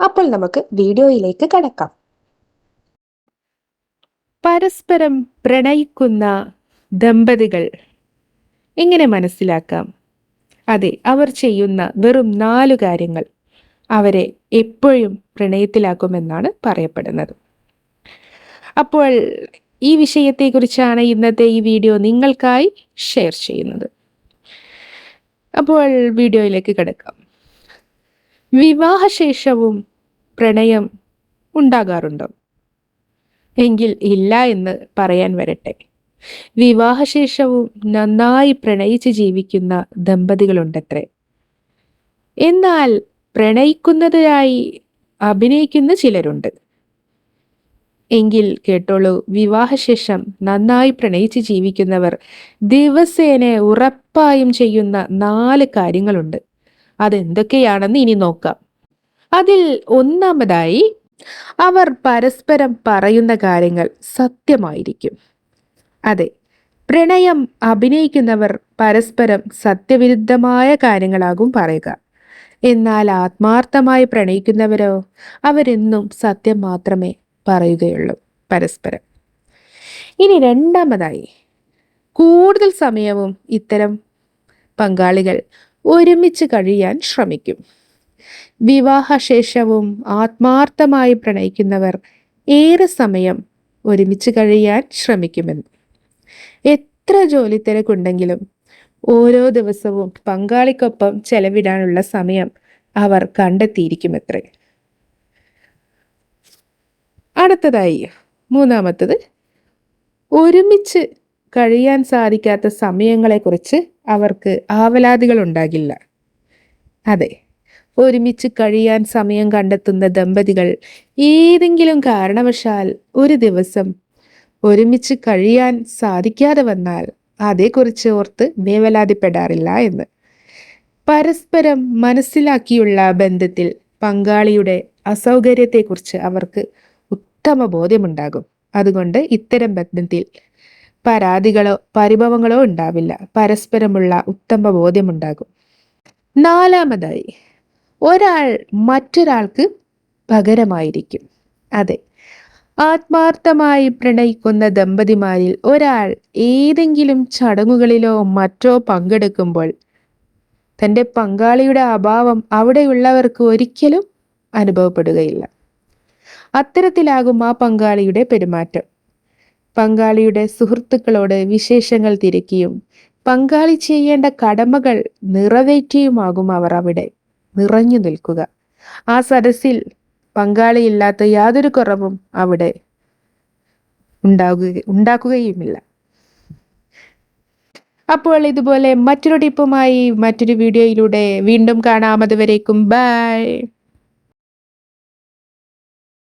അപ്പോൾ നമുക്ക് വീഡിയോയിലേക്ക് കടക്കാം. പരസ്പരം പ്രണയിക്കുന്ന ദമ്പതികൾ എങ്ങനെ മനസ്സിലാക്കാം? അതെ അവർ ചെയ്യുന്ന വെറും നാലു കാര്യങ്ങൾ അവരെ എപ്പോഴും പ്രണയത്തിലാക്കുമെന്നാണ് പറയപ്പെടുന്നത്. അപ്പോൾ ഈ വിഷയത്തെക്കുറിച്ചാണ് ഇന്നത്തെ ഈ വീഡിയോ നിങ്ങൾക്കായി ഷെയർ ചെയ്യുന്നത്. അപ്പോൾ വീഡിയോയിലേക്ക് കിടക്കാം. വിവാഹശേഷവും പ്രണയം ഉണ്ടാകാറുണ്ടോ. എങ്കിൽ ഇല്ല എന്ന് പറയാൻ വരട്ടെ. വിവാഹശേഷവും നന്നായി പ്രണയിച്ച് ജീവിക്കുന്ന ദമ്പതികളുണ്ടത്രേ. എന്നാൽ പ്രണയിക്കുന്നതിനായി അഭിനയിക്കുന്ന ചിലരുണ്ട്. എങ്കിൽ കേട്ടോളൂ വിവാഹശേഷം നന്നായി പ്രണയിച്ച് ജീവിക്കുന്നവർ ദിവസേന ഉറപ്പായും ചെയ്യുന്ന നാല് കാര്യങ്ങളുണ്ട്. അതെന്തൊക്കെയാണെന്ന് ഇനി നോക്കാം. അതിൽ ഒന്നാമതായി അവർ പരസ്പരം പറയുന്ന കാര്യങ്ങൾ സത്യമായിരിക്കും. അതെ പ്രണയം അഭിനയിക്കുന്നവർ പരസ്പരം സത്യവിരുദ്ധമായ കാര്യങ്ങളാകും പറയുക. എന്നാൽ ആത്മാർത്ഥമായി പ്രണയിക്കുന്നവരോ അവരെന്നും സത്യം മാത്രമേ പറയുകയുള്ളൂ പരസ്പരം. ഇനി രണ്ടാമതായി കൂടുതൽ സമയവും ഇത്തരം പങ്കാളികൾ ഒരുമിച്ച് കഴിയാൻ ശ്രമിക്കും. വിവാഹശേഷവും ആത്മാർത്ഥമായി പ്രണയിക്കുന്നവർ ഏറെ സമയം ഒരുമിച്ച് കഴിയാൻ ശ്രമിക്കുമെന്ന്. എത്ര ജോലി തിരക്കുണ്ടെങ്കിലും ഓരോ ദിവസവും പങ്കാളിക്കൊപ്പം ചെലവിടാനുള്ള സമയം അവർ കണ്ടെത്തിയിരിക്കുമത്രേ. അടുത്തതായി മൂന്നാമത്തത് ഒരുമിച്ച് കഴിയാൻ സാധിക്കാത്ത സമയങ്ങളെക്കുറിച്ച് അവർക്ക് ആവലാതികൾ ഉണ്ടാകില്ല. അതെ ഒരുമിച്ച് കഴിയാൻ സമയം കണ്ടെത്തുന്ന ദമ്പതികൾ ഏതെങ്കിലും കാരണവശാൽ ഒരു ദിവസം ഒരുമിച്ച് കഴിയാൻ സാധിക്കാതെ വന്നാൽ അതേക്കുറിച്ച് ഓർത്ത് വേവലാതിപ്പെടാറില്ല എന്ന്. പരസ്പരം മനസ്സിലാക്കിയുള്ള ബന്ധത്തിൽ പങ്കാളിയുടെ അസൗകര്യത്തെക്കുറിച്ച് അവർക്ക് ഉത്തമ ബോധ്യമുണ്ടാകും. അതുകൊണ്ട് ഇത്തരം ബന്ധത്തിൽ പരാതികളോ പരിഭവങ്ങളോ ഉണ്ടാവില്ല. പരസ്പരമുള്ള ഉത്തമ ബോധ്യമുണ്ടാകും. നാലാമതായി ഒരാൾ മറ്റൊരാൾക്ക് പകരമായിരിക്കും. അതെ ആത്മാർത്ഥമായി പ്രണയിക്കുന്ന ദമ്പതിമാരിൽ ഒരാൾ ഏതെങ്കിലും ചടങ്ങുകളിലോ മറ്റോ പങ്കെടുക്കുമ്പോൾ തന്റെ പങ്കാളിയുടെ അഭാവം അവിടെയുള്ളവർക്ക് ഒരിക്കലും അനുഭവപ്പെടുകയില്ല. അത്തരത്തിലാകും ആ പങ്കാളിയുടെ പെരുമാറ്റം. പങ്കാളിയുടെ സുഹൃത്തുക്കളോട് വിശേഷങ്ങൾ തിരക്കിയും പങ്കാളി ചെയ്യേണ്ട കടമകൾ നിറവേറ്റിയുമാകും അവർ അവിടെ. നിറഞ്ഞു നിൽക്കുക. ആ സദസ്സിൽ പങ്കാളിയില്ലാത്ത യാതൊരു കുറവും അവിടെ ഉണ്ടാകുക ഉണ്ടാക്കുകയുമില്ല. അപ്പോൾ ഇതുപോലെ മറ്റൊരു ടിപ്പുമായി മറ്റൊരു വീഡിയോയിലൂടെ വീണ്ടും കാണാം. അതുവരേക്കും ബൈ.